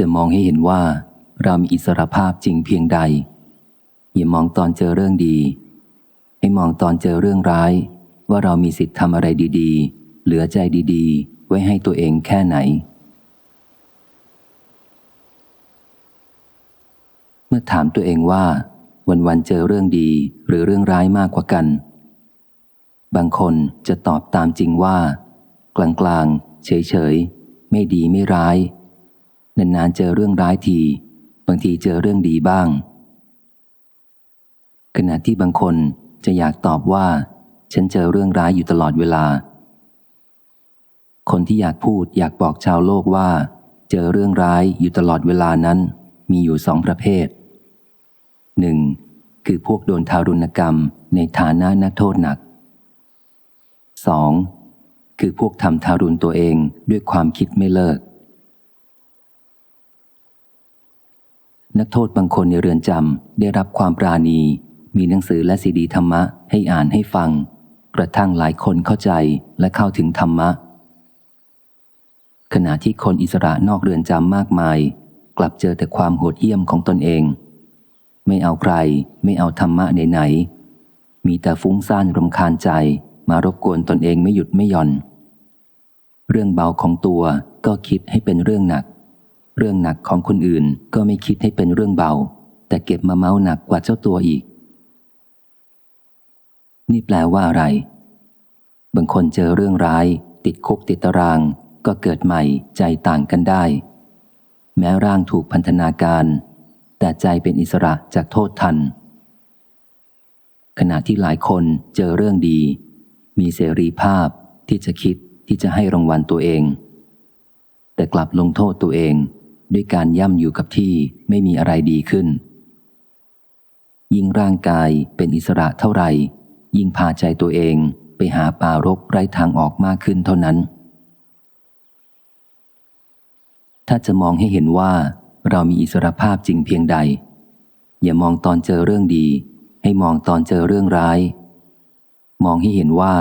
จะมองให้เห็นว่าเรามีอิสรภาพจริงเพียงใด อย่ามองตอนเจอเรื่องดี ให้มองตอนเจอเรื่องร้าย ว่าเรามีสิทธิ์ทำอะไรดีๆ เหลือใจดีๆ ไว้ให้ตัวเองแค่ไหน เมื่อถามตัวเองว่า วันๆเจอเรื่องดีหรือเรื่องร้ายมากกว่ากัน บางคนจะตอบตามจริงว่า กลางๆเฉยๆไม่ดีไม่ร้าย นานๆเจอเรื่องร้ายที บางทีเจอเรื่องดีบ้าง ขณะที่บางคนจะอยากตอบว่า ฉันเจอเรื่องร้ายอยู่ตลอดเวลา คนที่อยากพูดอยากบอกชาวโลกว่า เจอเรื่องร้ายอยู่ตลอดเวลานั้น มีอยู่สองประเภทหนึ่งคือพวกโดนทารุณกรรมในฐานะนักโทษหนัก 2. คือพวกทำทารุณตัวเองด้วยความคิดไม่เลิก นักโทษบางคนในเรือนจำได้รับความปราณี มีหนังสือและซีดีธรรมะให้อ่านให้ฟัง กระทั่งหลายคนเข้าใจและเข้าถึงธรรมะ ขณะที่คนอิสระนอกเรือนจำมากมาย กลับเจอแต่ความโหดเหี้ยมของตนเอง ไม่เอาใคร ไม่เอาธรรมะไหนๆมีแต่ฟุ้งซ่านรำคาญใจ มารบกวนตนเองไม่หยุดไม่หย่อน เรื่องเบาของตัวก็คิดให้เป็นเรื่องหนัก เรื่องหนักของคนอื่นก็ไม่คิดให้เป็นเรื่องเบา แต่เก็บมาเมาหนักกว่าเจ้าตัวอีก นี่แปลว่าอะไร บางคนเจอเรื่องร้าย ติดคุกติดตาราง ก็เกิดใหม่ใจต่างกันได้ แม้ร่างถูกพันธนาการ แต่ใจเป็นอิสระจากโทษทัน ขณะที่หลายคนเจอเรื่องดี มีเสรีภาพที่จะคิดที่จะให้รางวัลตัวเองแต่กลับลงโทษตัวเอง ด้วยการย่ำอยู่กับที่ไม่มีอะไรดีขึ้น ยิ่งร่างกายเป็นอิสระเท่าไหร่ ยิ่งพาใจตัวเองไปหาป่ารกไร้ทางออกมากขึ้นเท่านั้น ถ้าจะมองให้เห็นว่าเรามีอิสรภาพจริงเพียงใด อย่ามองตอนเจอเรื่องดี ให้มองตอนเจอเรื่องร้าย มองให้เห็นว่า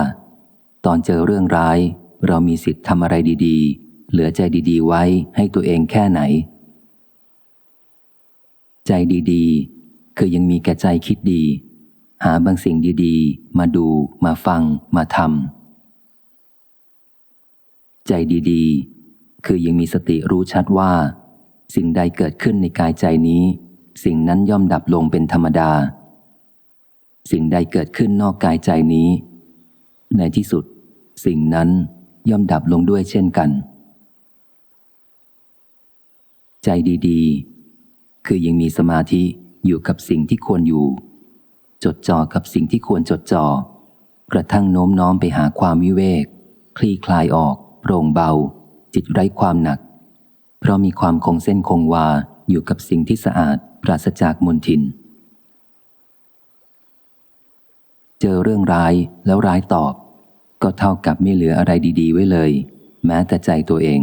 ตอนเจอเรื่องร้าย เรามีสิทธิ์ทำอะไรดี ๆ เหลือใจดีๆ ไว้ให้ตัวเองแค่ไหน ใจดีๆ คือยังมีแก่ใจคิดดี หาบางสิ่งดีๆ มาดูมาฟังมาทำใจดีๆ คือยังมีสติรู้ชัดว่า สิ่งใดเกิดขึ้นในกายใจนี้ สิ่งนั้นย่อมดับลงเป็นธรรมดา สิ่งใดเกิดขึ้นนอกกายใจนี้ ในที่สุด สิ่งนั้นย่อมดับลงด้วยเช่นกัน ใจดีๆ คือยังมีสมาธิอยู่กับสิ่งที่ควรอยู่ จดจ่อกับสิ่งที่ควรจดจ่อ กระทั่งโน้มน้อมไปหาความวิเวก คลี่คลายออก โปร่งเบา จิตไร้ความหนัก เพราะมีความคงเส้นคงวาอยู่กับสิ่งที่สะอาดปราศจากมลทิน เจอเรื่องร้ายแล้วร้ายตอบ ก็เท่ากับไม่เหลืออะไรดี ๆ ไว้เลย แม้แต่ใจตัวเอง